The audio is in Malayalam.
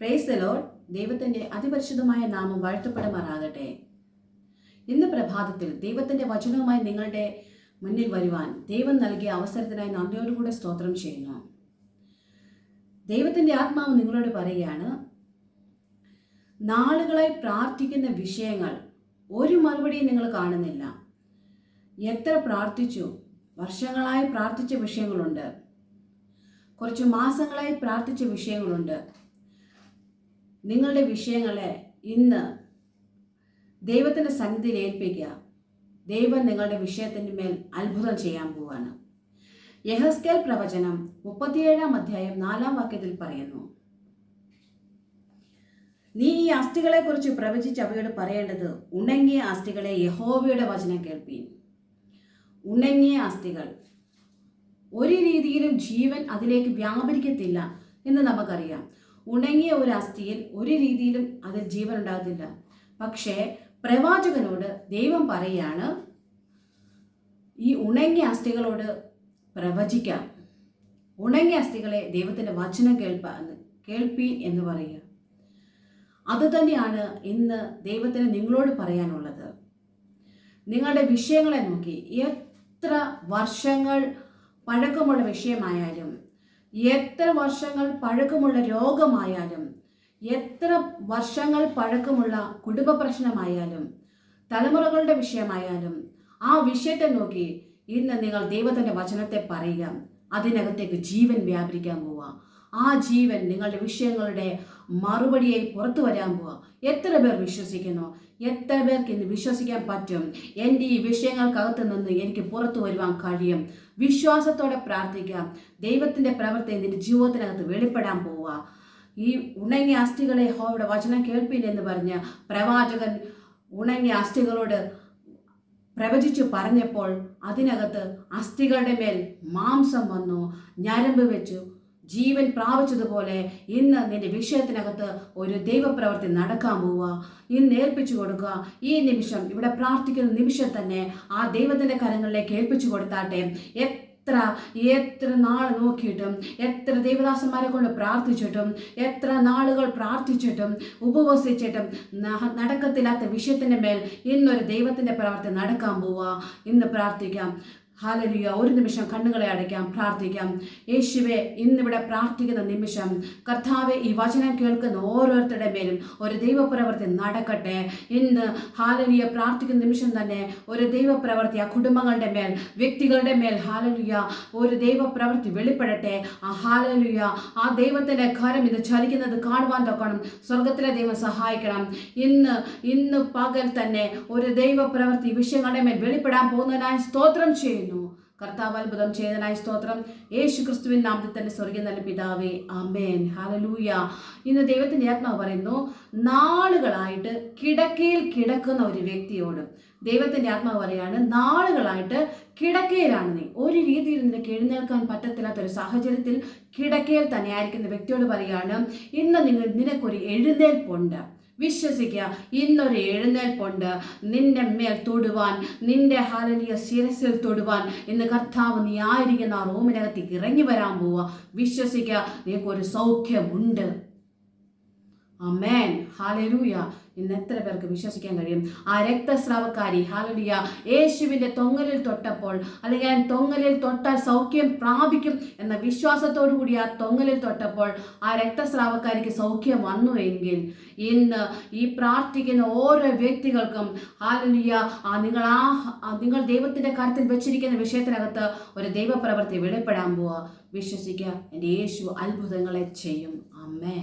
പ്രേസ് ദ ലോഡ് ദൈവത്തിന്റെ അതിപരിശുദ്ധമായ നാമം വാഴ്ത്തപ്പെടുമാറാകട്ടെ. ഇന്ന് പ്രഭാതത്തിൽ ദൈവത്തിന്റെ വചനവുമായി നിങ്ങളുടെ മുന്നിൽ വരുവാൻ ദൈവം നൽകിയ അവസരത്തിനായി നന്ദിയോടുകൂടെ സ്തോത്രം ചെയ്യുന്നു. ദൈവത്തിന്റെ ആത്മാവ് നിങ്ങളോട് പറയുകയാണ് നാളുകളായി പ്രാർത്ഥിക്കുന്ന വിഷയങ്ങൾ ഒരു മറുപടിയും നിങ്ങൾ കാണുന്നില്ല. എത്ര പ്രാർത്ഥിച്ചു വർഷങ്ങളായി പ്രാർത്ഥിച്ച വിഷയങ്ങളുണ്ട്. കുറച്ച് മാസങ്ങളായി പ്രാർത്ഥിച്ച വിഷയങ്ങളുണ്ട്. നിങ്ങളുടെ വിഷയങ്ങളെ ഇന്ന് ദൈവത്തിന്റെ സന്നിധിയിൽ ഏൽപ്പിക്കുക. ദൈവം നിങ്ങളുടെ വിഷയത്തിന്റെ മേൽ അത്ഭുതം ചെയ്യാൻ പോവാണ്. യഹസ്കേൽ പ്രവചനം മുപ്പത്തിയേഴാം അധ്യായം നാലാം വാക്യത്തിൽ പറയുന്നു. നീ ഈ അസ്ഥികളെ കുറിച്ച് പ്രവചിച്ച് അവയോട് പറയേണ്ടത് ഉണങ്ങിയ അസ്ഥികളെ യഹോവയുടെ വചനം കേൾപ്പീൻ. ഉണങ്ങിയ അസ്ഥികൾ. ഒരു രീതിയിലും ജീവൻ അതിലേക്ക് വ്യാപരിക്കത്തില്ല എന്ന് നമുക്കറിയാം. ഉണങ്ങിയ ഒരു അസ്ഥിയിൽ ഒരു രീതിയിലും അതിൽ ജീവൻ ഉണ്ടാകത്തില്ല പക്ഷേ പ്രവാചകനോട് ദൈവം പറയാണ് ഈ ഉണങ്ങിയ അസ്ഥികളോട് പ്രവചിക്കാം. ഉണങ്ങിയ അസ്ഥികളെ ദൈവത്തിന്റെ വചനം കേൾപ്പ കേൾപ്പീൻ എന്ന് പറയുക. അതുതന്നെയാണ് ഇന്ന് ദൈവത്തിന് നിങ്ങളോട് പറയാനുള്ളത്. നിങ്ങളുടെ വിഷയങ്ങളെ നോക്കി എത്ര വർഷങ്ങൾ പഴക്കമുള്ള വിഷയമായാലും എത്ര വർഷങ്ങൾ പഴക്കമുള്ള രോഗമായാലും എത്ര വർഷങ്ങൾ പഴക്കമുള്ള കുടുംബ പ്രശ്നമായാലും തലമുറകളുടെ വിഷയമായാലും ആ വിഷയത്തെ നോക്കി ഇന്ന് നിങ്ങൾ ദൈവത്തിന്റെ വചനത്തെ പറയുക. അതിനകത്തേക്ക് ജീവൻ വ്യാപരിക്കാൻ പോവുക. ആ ജീവൻ നിങ്ങളുടെ വിഷയങ്ങളുടെ മറുപടിയായി പുറത്തു വരാൻ പോവുക എത്ര പേർ വിശ്വസിക്കുന്നു? എത്ര പേർക്ക് ഇന്ന് വിശ്വസിക്കാൻ പറ്റും? എന്റെ ഈ വിഷയങ്ങൾക്കകത്ത് നിന്ന് എനിക്ക് പുറത്തു വരുവാൻ കഴിയും. വിശ്വാസത്തോടെ പ്രാർത്ഥിക്കാം ദൈവത്തിന്റെ പ്രവൃത്തി നിന്റെ ജീവിതത്തിനകത്ത് വെളിപ്പെടാൻ പോവുക ഈ ഉണങ്ങിയ അസ്ഥികളെ ഹോയുടെ വചനം കേൾപ്പില്ലെന്ന് പറഞ്ഞ് പ്രവാചകൻ ഉണങ്ങിയ അസ്ഥികളോട് പ്രവചിച്ചു പറഞ്ഞപ്പോൾ അതിനകത്ത് അസ്ഥികളുടെ മേൽ മാംസം വന്നു. ഞരമ്പ് വെച്ചു. ജീവൻ പ്രാപിച്ചതുപോലെ ഇന്ന് നിന്റെ വിഷയത്തിനകത്ത് ഒരു ദൈവപ്രവൃത്തി നടക്കാൻ പോവുക. ഇന്ന് ഏൽപ്പിച്ചു കൊടുക്കുക. ഈ നിമിഷം ഇവിടെ പ്രാർത്ഥിക്കുന്ന നിമിഷം തന്നെ ആ ദൈവത്തിന്റെ കരങ്ങളിലേക്ക് ഏൽപ്പിച്ചു കൊടുത്താട്ടെ. എത്ര എത്ര നാൾ നോക്കിയിട്ടും എത്ര ദൈവദാസന്മാരെ കൊണ്ട് പ്രാർത്ഥിച്ചിട്ടും എത്ര നാളുകൾ പ്രാർത്ഥിച്ചിട്ടും ഉപവസിച്ചിട്ടും നടക്കത്തില്ലാത്ത വിഷയത്തിന്റെ മേൽ ഇന്നൊരു ദൈവത്തിന്റെ പ്രവർത്തി നടക്കാൻ പോവുക. ഇന്ന് പ്രാർത്ഥിക്കാം. ഹാലലിയ. ഒരു നിമിഷം കണ്ണുകളെ അടയ്ക്കാം പ്രാർത്ഥിക്കാം. യേശുവെ ഇന്നിവിടെ പ്രാർത്ഥിക്കുന്ന നിമിഷം കർത്താവെ ഈ വചനം കേൾക്കുന്ന ഓരോരുത്തരുടെ മേലും ഒരു ദൈവപ്രവൃത്തി നടക്കട്ടെ. ഇന്ന് ഹാലലിയ പ്രാർത്ഥിക്കുന്ന നിമിഷം തന്നെ ഒരു ദൈവപ്രവൃത്തി ആ കുടുംബങ്ങളുടെ മേൽ വ്യക്തികളുടെ മേൽ ഹാലലിയ ഒരു ദൈവപ്രവൃത്തി വെളിപ്പെടട്ടെ. ആ ഹാലലിയ ആ ദൈവത്തിന്റെ കരം ഇത് ചലിക്കുന്നത് കാണുവാൻ തൊക്കണം സ്വർഗത്തിലെ ദൈവം സഹായിക്കണം. ഇന്ന് ഇന്ന് പകൽ തന്നെ ഒരു ദൈവപ്രവൃത്തി വിഷയങ്ങളുടെ മേൽ വെളിപ്പെടാൻ പോകുന്നതിനായി സ്തോത്രം ചെയ്യുന്നു. കർത്താവ് അത്ഭുതം ചെയ്തതിനായി സ്തോത്രം. യേശു ക്രിസ്തുവിൻ നാമത്തിൽ തന്നെ സ്വർഗീയ നല്ല പിതാവേ അമേൻ ഹാലലൂയ ഇന്ന് ദൈവത്തിന്റെ ആത്മാവ് പറയുന്നു നാളുകളായിട്ട് കിടക്കയിൽ കിടക്കുന്ന ഒരു വ്യക്തിയോട്. ദൈവത്തിന്റെ ആത്മാവ് പറയാണ് നാളുകളായിട്ട് കിടക്കയിലാണ് നീ. ഒരു രീതിയിൽ നിനക്ക് എഴുന്നേൽക്കാൻ പറ്റത്തില്ലാത്ത ഒരു സാഹചര്യത്തിൽ കിടക്കയിൽ തന്നെ ആയിരിക്കുന്ന വ്യക്തിയോട് പറയാണ് ഇന്ന് നിങ്ങൾ നിനക്കൊരു എഴുന്നേൽപ്പുണ്ട്. വിശ്വസിക്കുക. ഇന്നൊരു എഴുന്നേൽപ്പുണ്ട്. നിന്റെ മേൽ തൊടുവാൻ നിന്റെ ഹാലലിയ ശിരസിൽ തൊടുവാൻ ഇന്ന് കർത്താവ് നീ ആയിരിക്കുന്ന ആ റൂമിനകത്തേക്ക് ഇറങ്ങി വരാൻ പോവുക. വിശ്വസിക്കുക. നിനക്കൊരു സൗഖ്യമുണ്ട്. അമേൻ ഹാലലൂയ ഇന്ന് എത്ര പേർക്ക് വിശ്വസിക്കാൻ കഴിയും? ആ രക്തസ്രാവക്കാരി ഹാലലിയ യേശുവിന്റെ തൊങ്ങലിൽ തൊട്ടപ്പോൾ അല്ലെങ്കിൽ ഞാൻ തൊങ്ങലിൽ തൊട്ടാൽ സൗഖ്യം പ്രാപിക്കും എന്ന വിശ്വാസത്തോടു കൂടി ആ തൊങ്ങലിൽ തൊട്ടപ്പോൾ ആ രക്തസ്രാവക്കാരിക്ക് സൗഖ്യം വന്നു എങ്കിൽ ഇന്ന് ഈ പ്രാർത്ഥിക്കുന്ന ഓരോ വ്യക്തികൾക്കും ഹാലലിയ നിങ്ങൾ ആ നിങ്ങൾ ദൈവത്തിന്റെ കാര്യത്തിൽ വെച്ചിരിക്കുന്ന വിഷയത്തിനകത്ത് ഒരു ദൈവപ്രവൃത്തി വെളിപ്പെടാൻ പോവുക വിശ്വസിക്കുക എന്റെ യേശു അത്ഭുതങ്ങളെ ചെയ്യും. അമ്മേ